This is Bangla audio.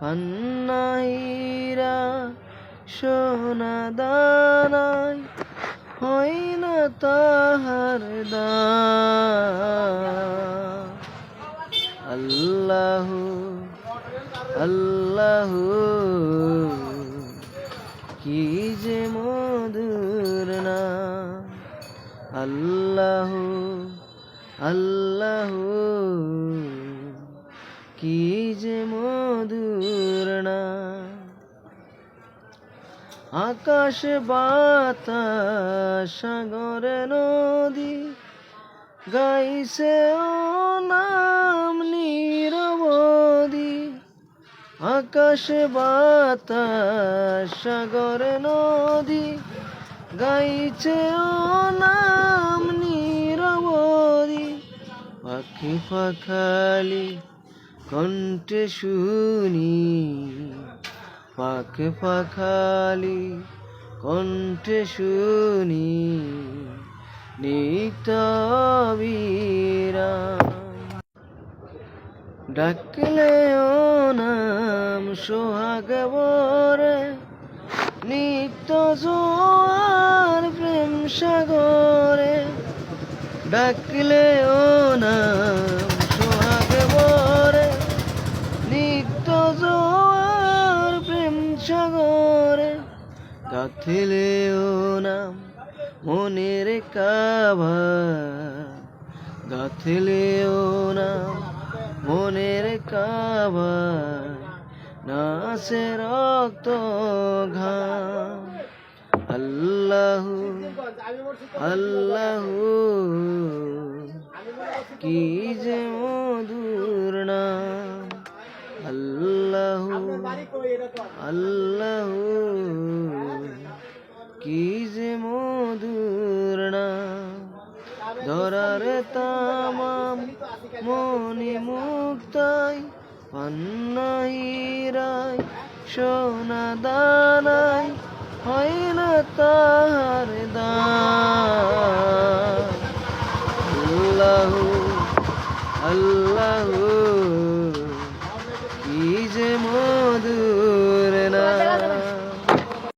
পান্নাইরা সোনা দানায় হয় না তাহার আল্লাহ আল্লাহ, কি যে মধুর না আল্লাহ আল্লাহ, কি যে মধুর আকাশ বাতাস সাগর নদী, গাইছে ও নাম নিরবধি। আকাশ বাতাস সাগর নদী, গাইছে ও নাম নিরবধি। পাখি পাখালি কণ্ঠে শুনি। পাখ পাখালি কণ্ঠে শুনি নিত ডাকলে ও নাম সোহাগ বরে, নিত্য জোয়ার প্রেম সাগরে। ডাকলে ও গাথিলে ও নাম মনের কাভা গাথিলে ও নাম মনের কাভা নাচে রক্ত ঘাম। আল্লাহ আল্লাহ, কি যে মধুর নাম। আল্লাহ আল্লাহ। মধুর নাম ধরার তামাম মনি মুক্তাই পান্নাইরাই সোনা দানাই না তাহার দান। আল্লাহ আল্লাহ